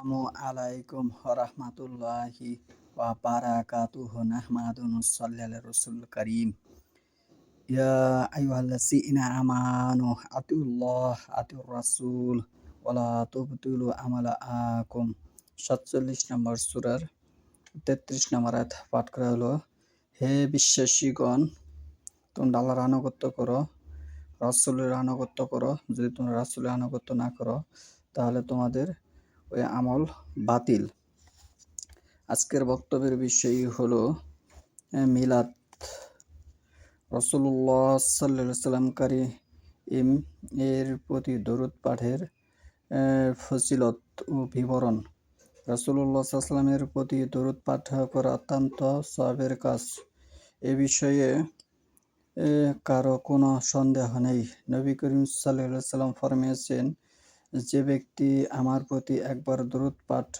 আসসালামু আলাইকুম রহমতুল্লাহি ওয়া বারাকাতুহু, নাহমাদু নুসাল্লি আলা রাসূল কারীম। ইয়া আইয়ুহাল্লাযীনা আমানু আতিউল্লাহ আতিউর রাসূল ওয়া লা তুবতিলু আমালাকুম 47 নম্বর সূরার 33 নম্বর পাঠ করা হলো, হে বিশ্বাসীগণ, তোমরা আল্লাহর আনুগত্য করো, রাসূলের আনুগত্য করো। যদি তোমরা রাসূলের আনুগত্য না করো, তাহলে তোমাদের ওই আমল বাতিল। আজকের বক্তব্যের বিষয় হল মিলাদ। রসুল্লাহ সাল্লা সাল্লামকারী ইম এর প্রতি দরুদ পাঠের ফজিলত ও বিবরণ। রসুল্লাহ সাল্লামের প্রতি দরুদ পাঠ করা অত্যন্ত সবের কাজ। এ বিষয়ে কারও কোনো সন্দেহ নেই। নবী করিম সাল্লা সাল্লাম ফরমিয়েছেন যে ব্যক্তি আমার প্রতি একবার দরুদ পাঠ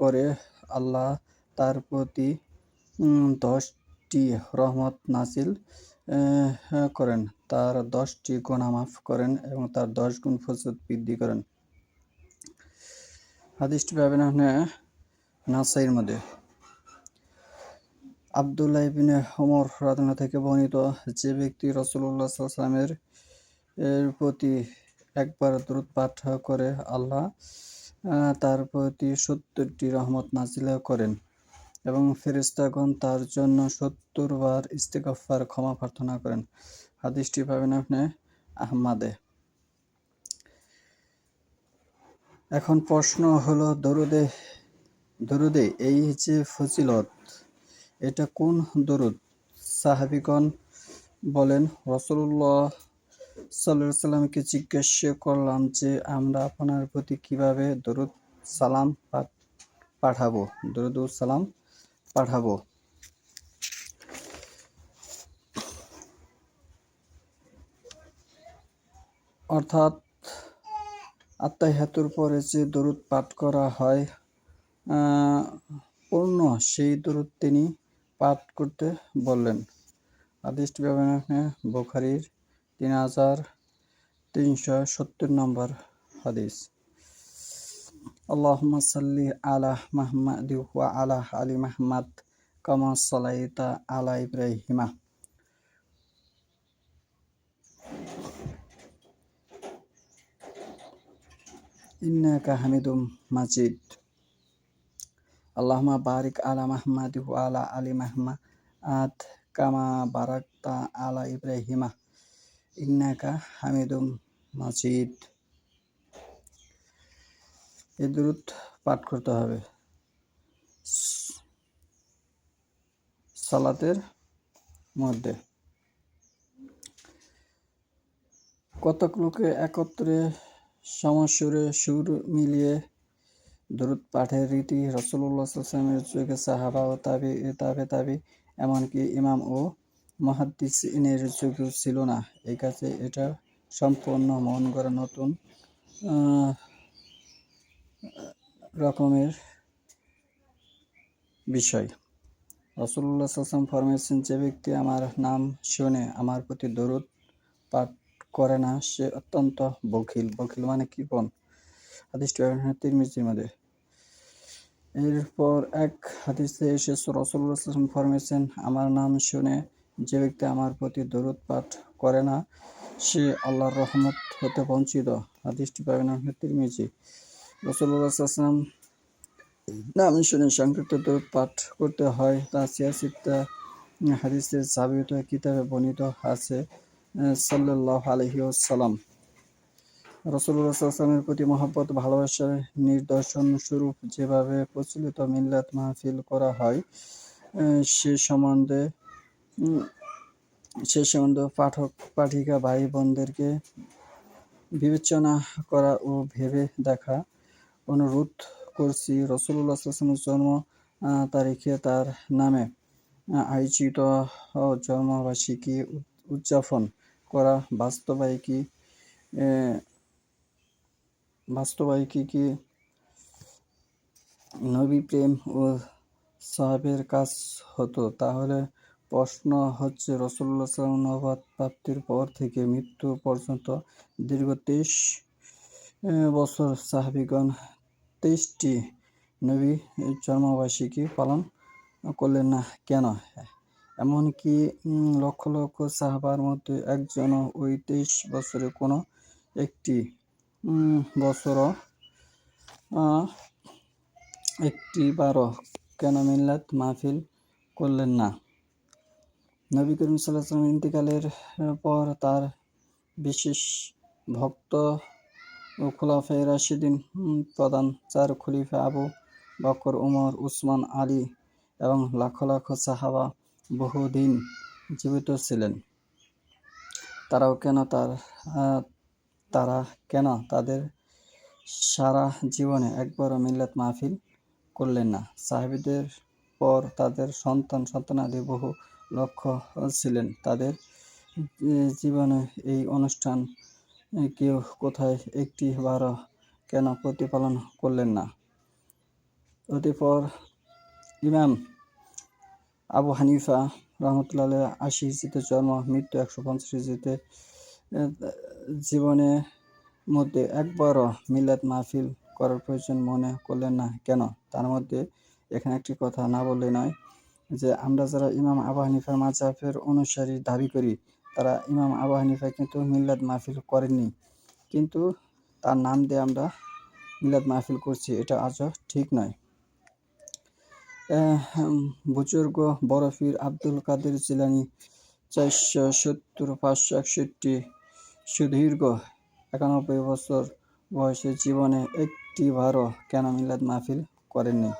করে, আল্লাহ তার প্রতি দশটি রহমত নাসিল করেন। তার দশটি গোনা মাফ করেন এবং তার দশ গুণ ফসদ বৃদ্ধি করেন। হাদিসটি পাবেন নাসাইয়ের মধ্যে। আবদুল্লাহ ইবিনে ওমর রাদনা থেকে বর্ণিত যে ব্যক্তি রসুল্লাহ সাল্লামের প্রতি একবার দ্রুত পাঠ করে আল্লাহ তার প্রতি সত্তরটি রহমত নাজিল করেন এবং ফেরিস্তাগণ তার জন্য সত্তর বার ইস্তেকফার ক্ষমা প্রার্থনা করেন। হাদিসটি পাবেন আপনি আহমাদে। এখন প্রশ্ন হলো, দরুদে দরুদে এই যে ফজিলত, এটা কোন দরুদ? সাহাবিগণ বলেন রসুল্লাহ সাল্লাহ সাল্লামকে জিজ্ঞাসা করলাম যে, আমরা আপনার প্রতি কীভাবে দরুদ, সালাম পাঠাবো? দরুদ সালাম পাঠাবো। অর্থাৎ আত্মাহাতুর পরে যে দরুদ পাঠ করা হয় পূর্ণ সেই দরুদ তিনি পাঠ করতে বললেন। আদিষ্ট ব্যবহার বোখারির তিন হাজার তিনশো সত্তর নম্বর হাদিস اللهم صل على محمد وعلى آل محمد كما صليت على إبراهيم إنك حميد مجيد اللهم بارك على محمد وعلى آل محمد كما باركت على إبراهيم ইন্নাকা হামিদুম মাজিদ। এ দূরত পাঠ করতে হবে। সালাতের মধ্যে। কতক লোকে একত্রে সমস্যরে সুর মিলিয়ে দূরত পাঠের রীতি রসুল্লাহ যুগে সাহাবা ও তাবি, তাবে, তাবি, এমনকি ইমাম ও মহাদ্দিসিনের যুগেও ছিল না। এই কাছে এটা সম্পূর্ণ মন করা নতুন রকমের বিষয়। রসুল্লাহ আসলাম ফরমেছেন যে ব্যক্তি আমার নাম শুনে আমার প্রতি দরুদ পাঠ করে না, সে অত্যন্ত বখিল। বখিল মানে কি হাদিসটি তিরমিজির মধ্যে। এরপর এক হাদিসে এসে রসুল্লাহ ফরমেছেন আমার নাম শুনে যে ব্যক্তি আমার প্রতি দরুদ পাঠ করে না, সে আল্লাহর রহমত হতে বঞ্চিত। হাদিসটি পাবেন তিরমিজি। রসুল্লাহাম নাম শুনে সংক্ষিপ্ত দরুদ পাঠ করতে হয়। তা সিয়াসিত্তা হাদিসের সাবিত কিতাবে বর্ণিত আছে সাল্লাহ আলহি আলহিউসালাম রসুল্লাহামের প্রতি মহব্বত, ভালোবাসার নিদর্শন স্বরূপ যেভাবে প্রচলিত মিল্লাত মাহফিল করা হয় সে সম্বন্ধে সে সম্বন্ধে পাঠক, পাঠিকা ভাই বোনদেরকে বিবেচনা করা ও ভেবে দেখা অনুরোধ করছি আসলামের জন্ম তারিখে তার নামে আয়োজিত জন্মবার্ষিকী উদযাপন করা বাস্তবায়িকী বাস্তবায়িকী কি নবী প্রেম ও সাহাবের কাজ হতো। তাহলে প্রশ্ন হচ্ছে রসুল্লাহ নবাদ প্রাপ্তির পর থেকে মৃত্যু পর্যন্ত দীর্ঘ তেইশ বছর সাহাবিগণ তেইশটি নবী জন্মবার্ষিকী পালন করলেন না কেন? এমনকি লক্ষ লক্ষ সাহাবার মধ্যে একজনও ওই তেইশ বছরে কোনো একটি বছরও একটি বারো কেন মিল্লাত মাহফিল করলেন না? নবী করিম সাল্লাহ সাল্লাম ইন্তেকালের পর তার বিশেষ ভক্ত ও খোলাফায়ে রাশিদিন প্রধান চার খলিফা আবু বকর, উমর, উসমান, আলী এবং লাখ লাখ সাহাবা বহুদিন জীবিত ছিলেন। তারাও কেন তার তারা কেন তাদের সারা জীবনে একবারও মিল্লাত মাহফিল করলেন না? সাহাবীদের পর তাদের সন্তান, সন্তানাদি বহু লক্ষ্য ছিলেন তাদের জীবনে এই অনুষ্ঠান কেউ কোথায় একটি বারও কেন প্রতিপালন করলেন না? অতঃপর ইমাম আবু হানিফা রহমতুল্লাহ আশি হিজিতে জন্ম, মৃত্যু একশো পঞ্চাশ হিজিতে জীবনে মধ্যে একবারও মিলাদ মাহফিল করার প্রয়োজন মনে করলেন না। কেন? তার মধ্যে এখানে একটি কথা না বললে নয় যে আমরা যারা ইমাম আবু হানিফার মাজাফের অনুসারী দাবি করি, তারা ইমাম আবু হানিফা কিন্তু মিলাদ মাহফিল করেননি। কিন্তু তার নাম দিয়ে আমরা মিলাদ মাহফিল করছি, এটা আজও ঠিক নয়। বুজুর্গ বরফির আব্দুল কাদের জিলানি চারশো সত্তর, পাঁচশো একষট্টি, সুদীর্ঘ একানব্বই বছর বয়সে জীবনে একটি বারও কেন মিলাদ মাহফিল করেননি?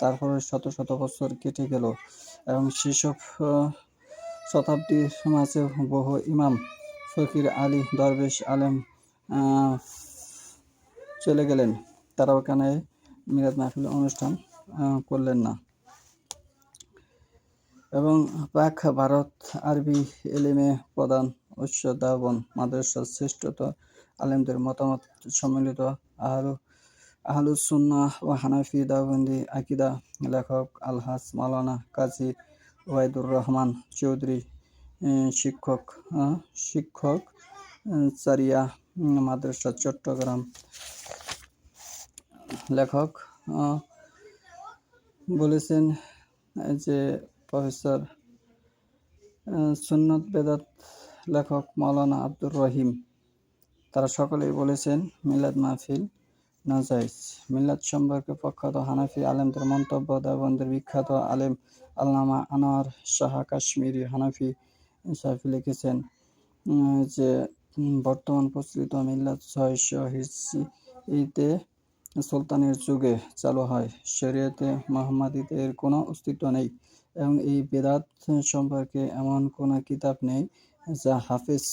তারপরে শত শত বছর কেটে গেল এবং সেসব শতাব্দীর মাঝে বহু ইমাম ফকির আলী দরবেশ আলেম চলে গেলেন। তারাও কেন এই মিলাদ মাহফিল অনুষ্ঠান করলেন না। এবং পাক ভারত আরবি এলিমে প্রধান উৎস দাবন মাদ্রাসার শ্রেষ্ঠত আলেমদের মতামত সম্মিলিত আহলু আহলুসুন্না ও হানাফি দাবন্দি আকিদা লেখক আলহাস মাওলানা কাজী ওয়াইদুর রহমান চৌধুরী শিক্ষক শিক্ষক চারিয়া মাদ্রাসা চট্টগ্রাম। লেখক বলেছেন যে প্রফেসর সুন্নত বেদাত লেখক মাওলানা আব্দুর রহিম, তারা সকলেই বলেছেন মিলাদ মাহফিল নাজাইজ। মিলাদ সম্পর্কে প্রখ্যাত হানাফি আলেমদের মন্তব্য দেবন্দের বিখ্যাত আলেম আল্লামা আনোয়ার শাহ কাশ্মীরি হানাফি সাহেব লিখেছেন যে বর্তমান প্রচলিত মিলাদ ছয়শো হিজরিতে সুলতানের যুগে চালু হয়। শরীয়তে মোহাম্মদীতে এর কোনো অস্তিত্ব নেই এবং এই বেদাত সম্পর্কে এমন কোনো কিতাব নেই যা হাফেজ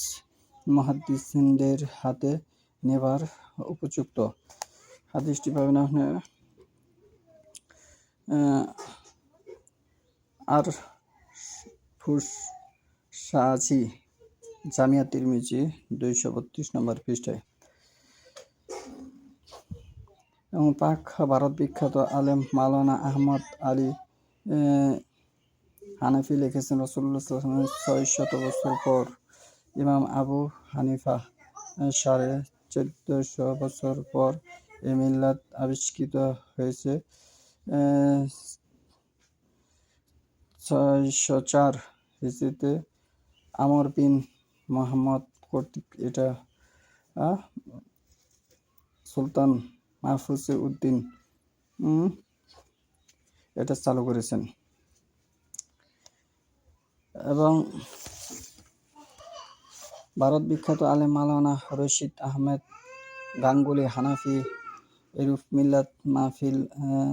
মহাদ্দিসিনদের হাতে নেবার উপযুক্ত। হাদিসটি পাবেন আপনি আর ফুস সাজি জামিয়া তিরমিজি দুইশো বত্রিশ নম্বর পৃষ্ঠায়। এবং পাক ভারত বিখ্যাত আলেম মালানা আহমদ আলী হানাফি লিখেছেন রসুল্লাহ ছয় শত বছর পর। ইমাম আবু হানিফা সাড়ে চোদ্দশো বছর পর এ মিল্লাত আবিষ্কৃত হয়েছে ছয়শো চার হিজরিতে আমর বিন মোহাম্মদ কর্তৃক এটা সুলতান মাহফুজে উদ্দিন এটা চালু করেছেন। এবং ভারত বিখ্যাত আলেম মাওলানা রশিদ আহমেদ গাঙ্গুলি হানাফি এরূপ মিল্লাত মাহফিল আহ,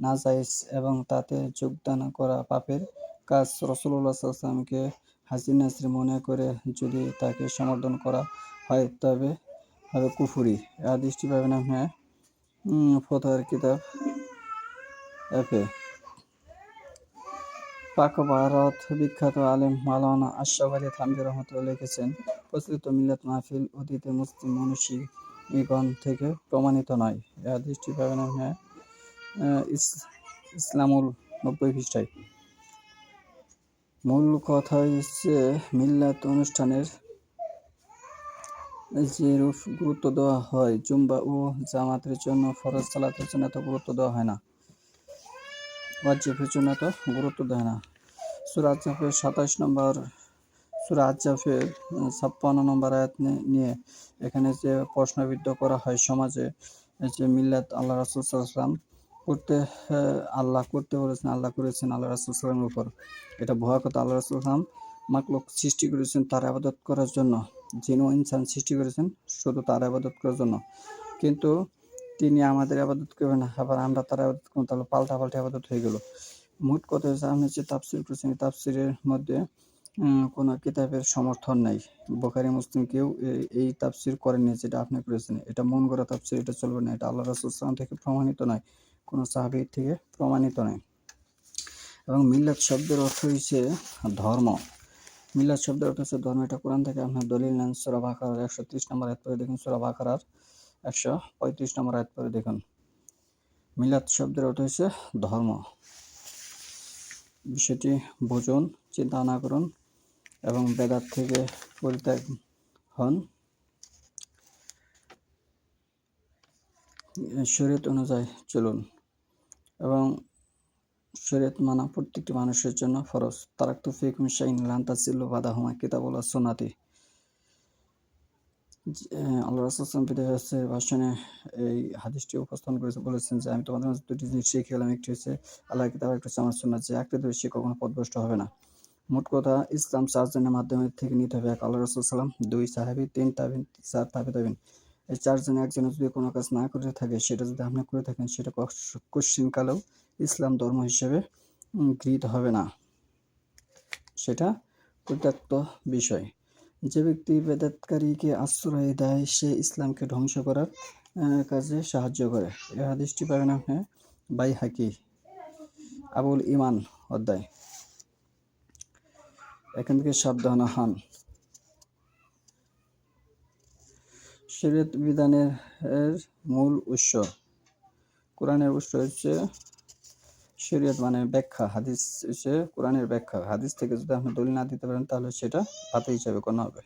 নাজাইজ এবং তাতে যোগদান করা পাপের কাজ রসুল্লাহ সাল্লামকে হাজির নাসির মনে করে যদি তাকে সমর্থন করা হয় তবে হবে কুফুরি। আর দৃষ্টি পাবেন আপনি উম, ফতোয়ার কিতাব এফে পাক ভারত বিখ্যাত আলেম মাওলানা আশরাফ আলী রহমতুল্লাহ লিখেছেন প্রচলিত মিলাত মাহফিল অতীতে মুসলিম মনীষীগণ থেকে প্রমাণিত নয়। এর দৃষ্টি পাবেন ইসলামুল নব্বই পৃষ্ঠায়। মূল কথা হচ্ছে মিল্লাত অনুষ্ঠানের যেরূপ গুরুত্ব দেওয়া হয়, জুম্বা ও জামাতের জন্য ফরজ সালাতের জন্য এত গুরুত্ব দেওয়া হয় না। ওয়াজিবের জন্য এত গুরুত্ব দেয় না। সুরা আজাফের সাতাশ নম্বর সুরা আজাফের ছাপ্পান্ন নম্বর আয়াত নিয়ে এখানে যে প্রশ্নবিদ্ধ করা হয় সমাজে যে মিল্লাত আল্লাহ রাসুল সাল্লাম করতে আল্লাহ করতে বলেছেন, আল্লাহ করেছেন আল্লাহ রাসুল সাল্লামের উপর। এটা ভয় কথা, আল্লাহ রাসুল সাল্লাম মাকলুক সৃষ্টি করেছেন তার আবাদত করার জন্য। যিনি ইনসান সৃষ্টি করেছেন, শুধু তার আবাদত করার জন্য। কিন্তু তিনি আমাদের আবাদত করবেন আবার আমরা তার আবাদত করব, তাহলে পাল্টা পাল্টা আবাদত হয়ে গেল। মোট কথা হচ্ছে, আপনি যে তাফসির করেছেন, এই তাফসিরের মধ্যে কোনো কিতাবের সমর্থন নাই। বোখারি, মুসলিম কেউ এই তাফসির করেননি যেটা আপনি করেছেন এটা মন করা তাফসির, এটা চলবে না। এটা আল্লাহ রাসুল সাল্লাম থেকে প্রমাণিত নয়। কোনো সাহাবি থেকে প্রমাণিত নয়। এবং মিল্লাত শব্দের অর্থ হচ্ছে ধর্ম। মিল্লাত শব্দের অর্থ হচ্ছে ধর্ম। এটা কোরআন থেকে আপনার দলিল নেন। সুরা বাকার একশো ত্রিশ নম্বর আয়াত পরে দেখুন। সুরা বাকার একশো পঁয়ত্রিশ নম্বর আয়াত পরে দেখুন। মিলাদ শব্দের অর্থ হচ্ছে ধর্ম। বিষয়টি বুঝুন, চিন্তা না করুন। এবং বেদাত থেকে পরিত্যাগ হন। শরীয়ত অনুযায়ী চলুন। এবং শরীয়ত মানা প্রত্যেকটি মানুষের জন্য ফরজ। তারাক তুফিক মিশাইন লান্তাসিল্লু বাদাহুমা কিতাবুল্লাহ সোনাতি আল্লাহ রাসুলাম হচ্ছে ভাষণে এই হাদিসটি উপস্থাপন করেছে, বলেছেন যে, আমি তোমাদের দুটি জিনিস শিখে গেলাম। একটি হচ্ছে আল্লাহ কিতাব একটা হচ্ছে আমার সুন্নাত। যে, একটা ধরে কখনো পদভ্রষ্ট হবে না। মোট কথা ইসলাম চারজনের মাধ্যমে থেকে নিতে হবে এক আল্লাহ রসুল দুই সাহাবি, তিন তাবিন, চার তাবি তাবিন। এই চারজনে একজনে যদি কোনো কাজ না করে থাকে, সেটা যদি আপনি করে থাকেন, সেটা কোশ্চিনকালেও ইসলাম ধর্ম হিসেবে গৃহীত হবে না। সেটা পরিত্যক্ত বিষয়। যে ব্যক্তি বেদাতকারীকে আশ্রয় দেয়, সে ইসলামকে ধ্বংস করার কাজে সাহায্য করে। এই হাদিসটি পাবেন আপনি বাই হাকি আবুল ইমান অধ্যায়। এখান থেকে সাবধান হন। শরীয়ত বিধানের মূল উৎস, কোরআনের উৎস হচ্ছে শরীয়ত মানে ব্যাখ্যা, হাদিস হচ্ছে কোরআনের ব্যাখ্যা। হাদিস থেকে যদি আপনি দলিল না দিতে পারেন, তাহলে সেটা পাতে হিসাবে কোনো হবে।